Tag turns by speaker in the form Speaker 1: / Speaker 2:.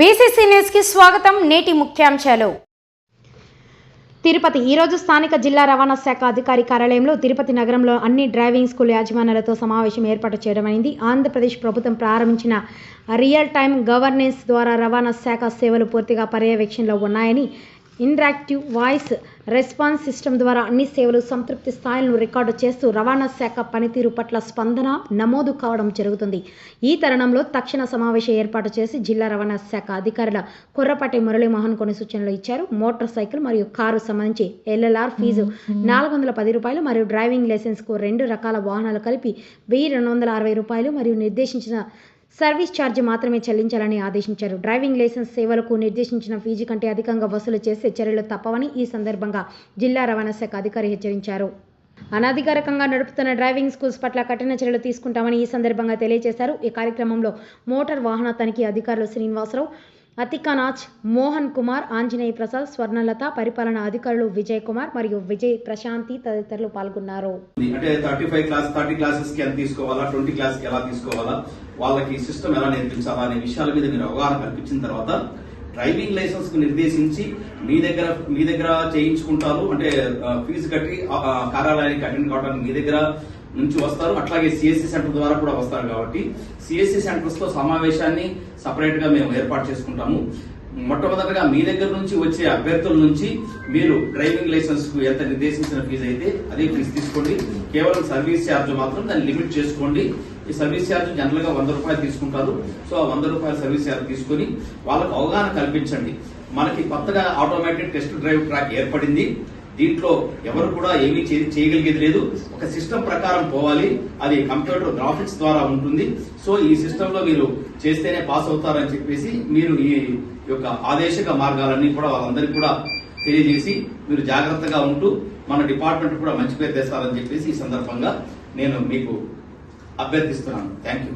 Speaker 1: BCC న్యూస్కి స్వాగతం నేటి ముఖ్యాంశాలు. తిరుపతి ఈరోజు స్థానిక జిల్లా రవాణా శాఖ అధికారి కార్యాలయంలో తిరుపతి నగరంలో అన్ని డ్రైవింగ్ స్కూల్ యాజమాన్యాలతో సమావేశం ఏర్పాటు చేయడమైంది. ఆంధ్రప్రదేశ్ ప్రభుత్వం ప్రారంభించిన రియల్ టైమ్ గవర్నెన్స్ ద్వారా రవాణా శాఖ సేవలు పూర్తిగా పర్యవేక్షణలో ఉన్నాయని ఇంటరాక్టివ్ వాయిస్ రెస్పాన్స్ సిస్టమ్ ద్వారా అన్ని సేవలు సంతృప్తి స్థాయిలను రికార్డు చేస్తూ రవాణా శాఖ పనితీరు పట్ల స్పందన నమోదు కావడం జరుగుతుంది. ఈ తరుణంలో తక్షణ సమావేశం ఏర్పాటు చేసి జిల్లా రవాణా శాఖ అధికారుల కుర్రపాటి మురళీమోహన్ కొన్ని సూచనలు ఇచ్చారు. మోటార్ సైకిల్ మరియు కారు సంబంధించి ఎల్ఎల్ఆర్ ఫీజు నాలుగు వందల పది రూపాయలు మరియు డ్రైవింగ్ లైసెన్స్కు రెండు రకాల వాహనాలు కలిపి వెయ్యి రెండు వందల అరవై రూపాయలు మరియు నిర్దేశించిన సర్వీస్ ఛార్జ్ మాత్రమే చెల్లించాలని ఆదేశించారు. డ్రైవింగ్ లైసెన్స్ సేవలకు నిర్దేశించిన ఫీజు కంటే అధికంగా వసూలు చేసే చర్యలు తప్పవని ఈ సందర్భంగా జిల్లా రవాణా శాఖ అధికారి హెచ్చరించారు. అనధికారికంగా నడుపుతున్న డ్రైవింగ్ స్కూల్స్ పట్ల కఠిన చర్యలు తీసుకుంటామని ఈ సందర్భంగా తెలియజేశారు. ఈ కార్యక్రమంలో మోటార్ వాహన తనిఖీ అధికారులు శ్రీనివాసరావు అతికానాథ్ మోహన్ కుమార్ ఆంజనేయ ప్రసాద్ స్వర్ణలత పరిపాలనా అధికారులు విజయ్ కుమార్ మరియు విజయ్ ప్రశాంతి తదితరులు పాల్గొన్నారు.
Speaker 2: అంటే థర్టీ ఫైవ్ క్లాస్ థర్టీ క్లాసెస్కి ఎంత తీసుకోవాలా ట్వంటీ క్లాస్కి ఎలా తీసుకోవాలా వాళ్ళకి సిస్టమ్ ఎలా నేర్పించాలా అనే విషయాల మీద మీరు అవగాహన కల్పించిన తర్వాత డ్రైవింగ్ లైసెన్స్కు నిర్దేశించి మీ దగ్గర మీ దగ్గర చేయించుకుంటారు. అంటే ఫీజు కట్టి కార్యాలయానికి అటెండ్ కావడానికి మీ దగ్గర నుంచి వస్తారు. అట్లాగే సిఎస్సి సెంటర్ ద్వారా కూడా వస్తారు కాబట్టి సిఎస్సి సెంటర్స్తో సమావేశాన్ని సపరేట్గా మేము ఏర్పాటు చేసుకుంటాము. మొట్టమొదటిగా మీ దగ్గర నుంచి వచ్చే అభ్యర్థుల నుంచి మీరు డ్రైవింగ్ లైసెన్స్కు ఎంత నిర్దేశించిన ఫీజు అయితే అదే ఫీజు తీసుకోండి. కేవలం సర్వీస్ ఛార్జ్ మాత్రం దాన్ని లిమిట్ చేసుకోండి. ఈ సర్వీస్ ఛార్జ్ జనరల్గా వంద రూపాయలు తీసుకుంటారు. సో ఆ వంద రూపాయల సర్వీస్ ఛార్జ్ తీసుకొని వాళ్ళకు అవగాహన కల్పించండి. మనకి కొత్తగా ఆటోమేటిక్ టెస్ట్ డ్రైవ్ ట్రాక్ ఏర్పడింది. దీంట్లో ఎవరు కూడా ఏమీ చేయగలిగేది లేదు. ఒక సిస్టమ్ ప్రకారం పోవాలి. అది కంప్యూటర్ గ్రాఫిక్స్ ద్వారా ఉంటుంది. సో ఈ సిస్టమ్లో మీరు చేస్తేనే పాస్ అవుతారని చెప్పేసి మీరు ఈ యొక్క ఆదేశక మార్గాలన్నీ కూడా వాళ్ళందరికీ కూడా తెలియజేసి మీరు జాగ్రత్తగా ఉంటూ మన డిపార్ట్మెంట్ కూడా మంచి పేరు తెస్తారని చెప్పేసి ఈ సందర్భంగా నేను మీకు అభ్యర్థిస్తున్నాను. Thank you